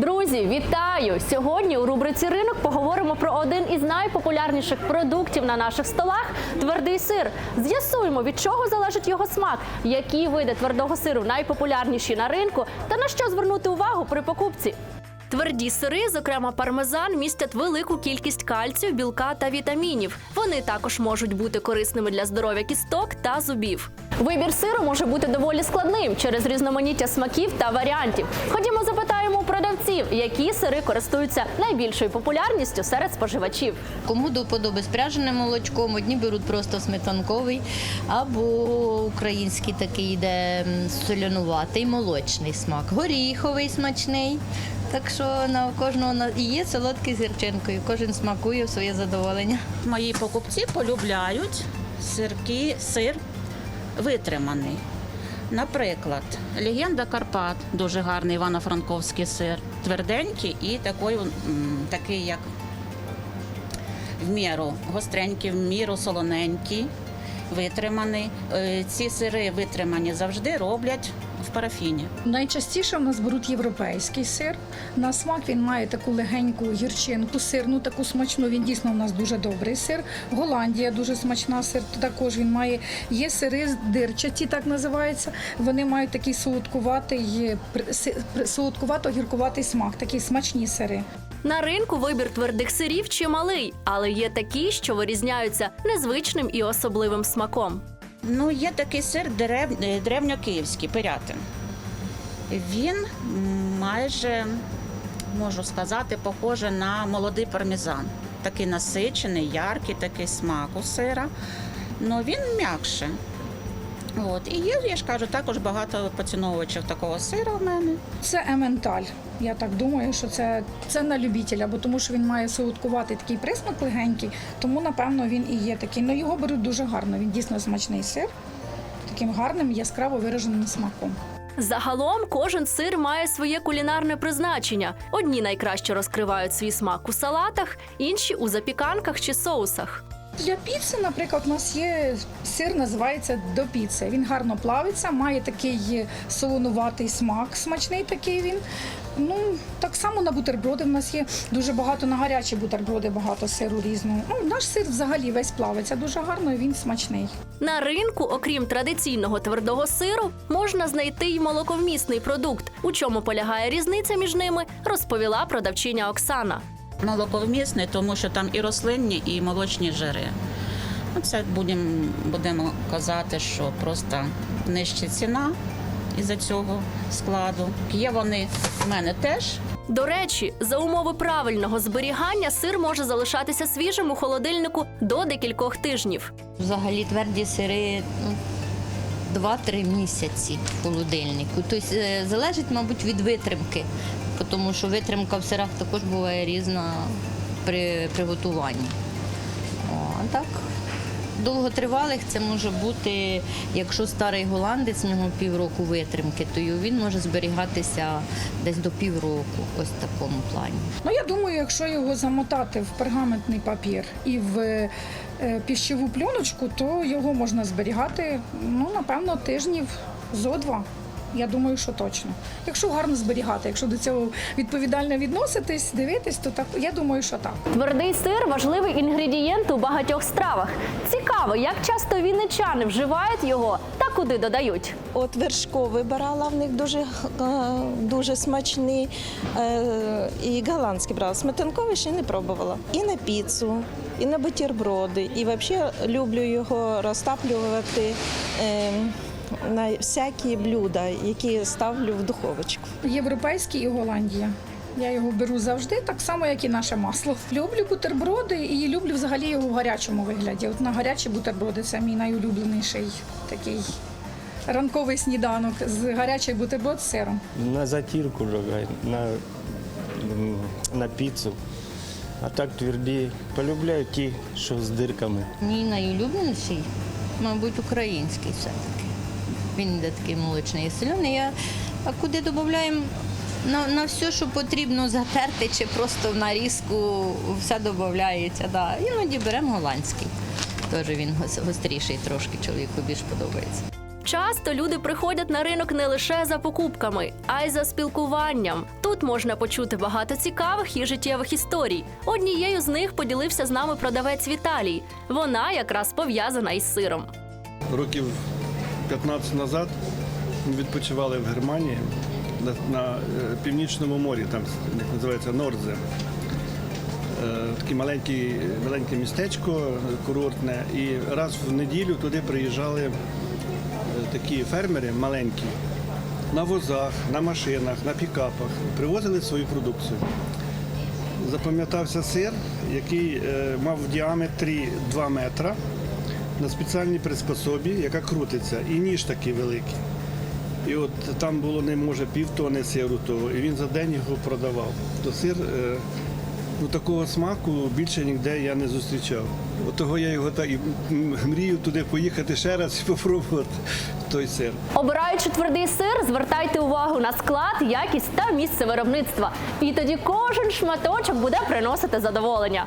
Друзі, вітаю! Сьогодні у рубриці ринок поговоримо про один із найпопулярніших продуктів на наших столах твердий сир. З'ясуємо, від чого залежить його смак, які види твердого сиру найпопулярніші на ринку та на що звернути увагу при покупці. Тверді сири, зокрема пармезан, містять велику кількість кальцію, білка та вітамінів. Вони також можуть бути корисними для здоров'я кісток та зубів. Вибір сиру може бути доволі складним через різноманіття смаків та варіантів. Ходімо, продавців, які сири користуються найбільшою популярністю серед споживачів. Кому до вподоби з пряженим молочком, одні беруть просто сметанковий, або український такий йде солянуватий, молочний смак, горіховий смачний. Так що на кожного на- і є солодкий з гірчинкою. Кожен смакує в своє задоволення. Мої покупці полюбляють сирки, сир витриманий. Наприклад, легенда Карпат, дуже гарний івано-франковський сир, тверденький і такий, такий як в міру гостренький, в міру солоненький, витриманий. Е, Ці сири витримані завжди роблять в парафіні. Найчастіше в нас беруть європейський сир. На смак він має таку легеньку гірчинку, сирну, таку смачну. Він дійсно у нас дуже добрий сир. Голландія дуже смачна сир. Також він має є сири дирчаті, так називається. Вони мають такий солодкуватий, солодкувато-гіркуватий смак, такі смачні сири. На ринку вибір твердих сирів чималий, але є такі, що вирізняються незвичним і особливим смаком. Ну, є такий сир дерев... е, древньокиївський, пирятин. Він майже, можу сказати, похоже на молодий пармезан. Такий насичений, яркий такий смак у сира. Ну він м'якше. От. І є, я ж кажу, також багато поціновувачів такого сира в мене. Це ементаль. Я так думаю, що це, це на любителя, бо тому що він має солодкуватий такий присмак легенький, тому напевно він і є такий. Ну його беруть дуже гарно. Він дійсно смачний сир, таким гарним, яскраво вираженим смаком. Загалом кожен сир має своє кулінарне призначення. Одні найкраще розкривають свій смак у салатах, інші у запіканках чи соусах. Для піци, наприклад, у нас є сир, називається до піци. Він гарно плавиться, має такий солонуватий смак, смачний такий він. Ну, так само на бутерброди в нас є дуже багато на гарячі бутерброди, багато сиру різного. Ну, наш сир взагалі весь плавиться дуже гарно, і він смачний. На ринку, окрім традиційного твердого сиру, можна знайти й молоковмісний продукт. У чому полягає різниця між ними, розповіла продавчиня Оксана. Молоковмісний, тому що там і рослинні, і молочні жири. Ну, Це будемо, будемо казати, що просто нижча ціна із-за цього складу. Є вони в мене теж. До речі, за умови правильного зберігання сир може залишатися свіжим у холодильнику до декількох тижнів. Взагалі тверді сири ну, 2-3 місяці в холодильнику. Тобто е, залежить, мабуть, від витримки, тому що витримка в сирах також буває різна при приготуванні. О, так, довготривалих це може бути, якщо старий голландець, в нього півроку витримки, то він може зберігатися десь до півроку, ось в такому плані. Ну, я думаю, якщо його замотати в пергаментний папір і в піщову пленочку, то його можна зберігати, ну, напевно, тижнів зо два. Я думаю, що точно. Якщо гарно зберігати, якщо до цього відповідально відноситись, дивитись, то так я думаю, що так. Твердий сир важливий інгредієнт у багатьох стравах. Цікаво, як часто вінничани вживають його та куди додають. От вершковий брала, в них дуже, е, дуже смачний. Е, І голландський брала. Сметанковий ще не пробувала. І на піцу, і на бутерброди. І взагалі люблю його розтаплювати е, на всякі блюда, які ставлю в духовочку. Європейський і Голландія. Я його беру завжди, так само, як і наше масло. Люблю бутерброди і люблю взагалі його в гарячому вигляді. От на гарячі бутерброди це мій найулюбленіший такий ранковий сніданок з гарячий бутерброд з сиром. На затирку жогай, на, на піцу. А так тверді. Полюбляю ті, що з дирками. Мій найулюбленіший, мабуть, український все-таки. Він йде такий молочний і соляний. Я, а куди додаємо на, на все, що потрібно затерти, чи просто в нарізку все додається. Да. Іноді беремо голландський. Теж він гос- гостріший трошки, чоловіку більш подобається. Часто люди приходять на ринок не лише за покупками, а й за спілкуванням. Тут можна почути багато цікавих і життєвих історій. Однією з них поділився з нами продавець Віталій. Вона якраз пов'язана із сиром. Років 15 назад ми відпочивали в Германії на, на е, північному морі, там називається Нордзе. Е, Таке маленьке, маленьке містечко курортне. І раз в неділю туди приїжджали е, такі фермери маленькі на возах, на машинах, на пікапах, привозили свою продукцію. Запам'ятався сир, який е, мав в діаметрі 2 метра на спеціальній приспособі, яка крутиться, і ніж такий великий. І от там було не може півтони сиру того, і він за день його продавав. То сир ну, такого смаку більше ніде я не зустрічав. От того я його так і мрію туди поїхати ще раз і спробувати той сир. Обираючи твердий сир, звертайте увагу на склад, якість та місце виробництва. І тоді кожен шматочок буде приносити задоволення.